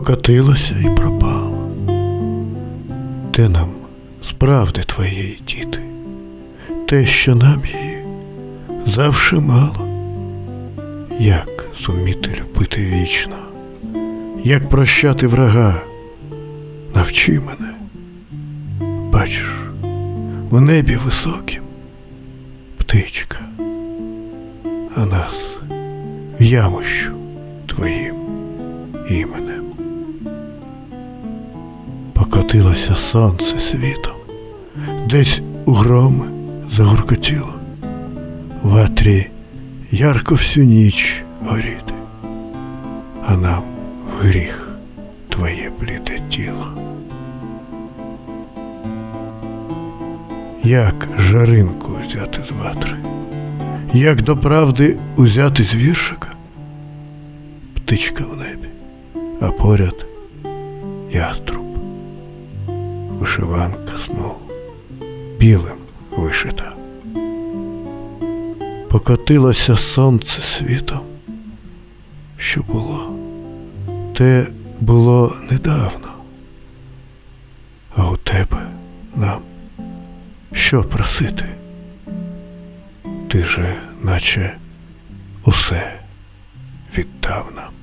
покотилося і пропало. Де нам справди твоєї діти, те, що нам її завше мало, як зуміти любити вічно, як прощати врага, навчи мене, бачиш, в небі високім птичка, а нас в ямощу твоїм іменем. Покотилося сонце світом, десь у громи загуркотіло, ватрі ярко всю ніч горіти, а нам в гріх твоє бліде тіло. Як жаринку взяти з ватри, як до правди узяти з віршика, птичка в небі, а поряд яструб, вишиванка сну, білим вишита. Покотилося сонце світом, що було, те було недавно, а у тебе нам що просити? Ти же, наче усе віддав нам.